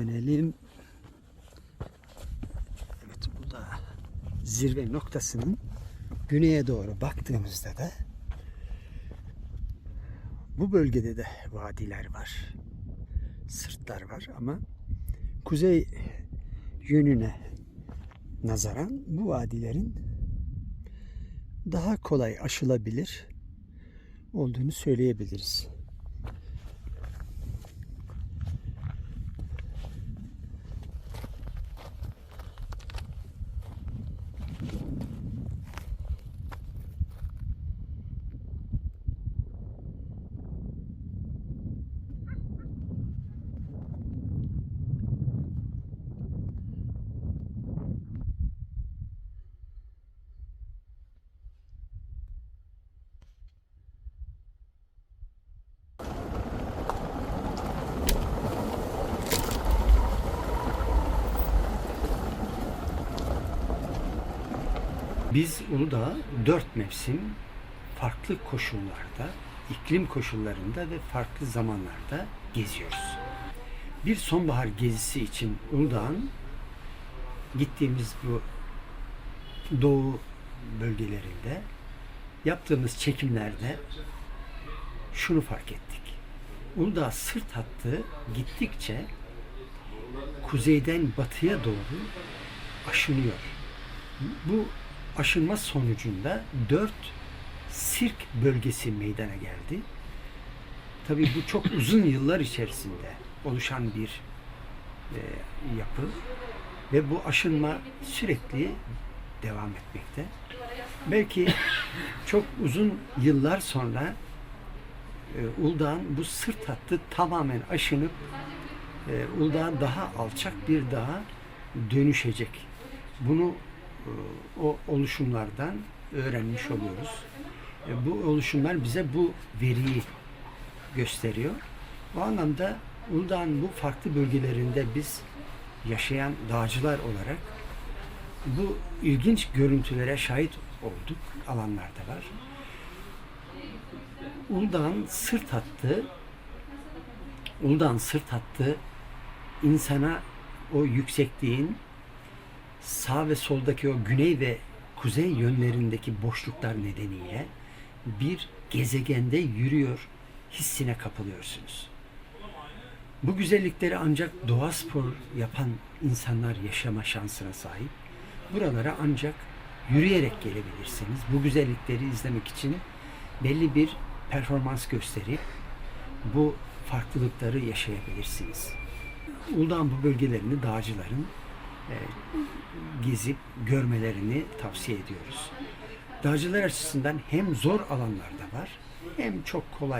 Dönelim. Evet bu da zirve noktasının güneye doğru baktığımızda da bu bölgede de vadiler var. Sırtlar var ama kuzey yönüne nazaran bu vadilerin daha kolay aşılabilir olduğunu söyleyebiliriz. Biz Uludağ dört mevsim farklı koşullarda, iklim koşullarında ve farklı zamanlarda geziyoruz. Bir sonbahar gezisi için Uludağ'ın gittiğimiz bu doğu bölgelerinde yaptığımız çekimlerde şunu fark ettik. Uludağ sırt hattı gittikçe kuzeyden batıya doğru aşınıyor. Bu aşınma sonucunda dört sirk bölgesi meydana geldi. Tabii bu çok uzun yıllar içerisinde oluşan bir e, yapı ve bu aşınma sürekli devam etmekte. Belki çok uzun yıllar sonra e, Uludağ'ın bu sırt hattı tamamen aşınıp e, Uludağ daha alçak bir dağa dönüşecek. Bunu o oluşumlardan öğrenmiş oluyoruz. E, bu oluşumlar bize bu veriyi gösteriyor. O anlamda Uludağ'ın bu farklı bölgelerinde biz yaşayan dağcılar olarak bu ilginç görüntülere şahit olduk. Alanlarda var. Uludağ'ın sırt hattı Uludağ'ın sırt hattı insana o yüksekliğin sağ ve soldaki o güney ve kuzey yönlerindeki boşluklar nedeniyle bir gezegende yürüyor hissine kapılıyorsunuz. Bu güzellikleri ancak doğa spor yapan insanlar yaşama şansına sahip. Buralara ancak yürüyerek gelebilirsiniz. Bu güzellikleri izlemek için belli bir performans gösterip bu farklılıkları yaşayabilirsiniz. Uludağ'ın bu bölgelerini dağcıların gezip görmelerini tavsiye ediyoruz. Dağcılar açısından hem zor alanlarda var hem çok kolay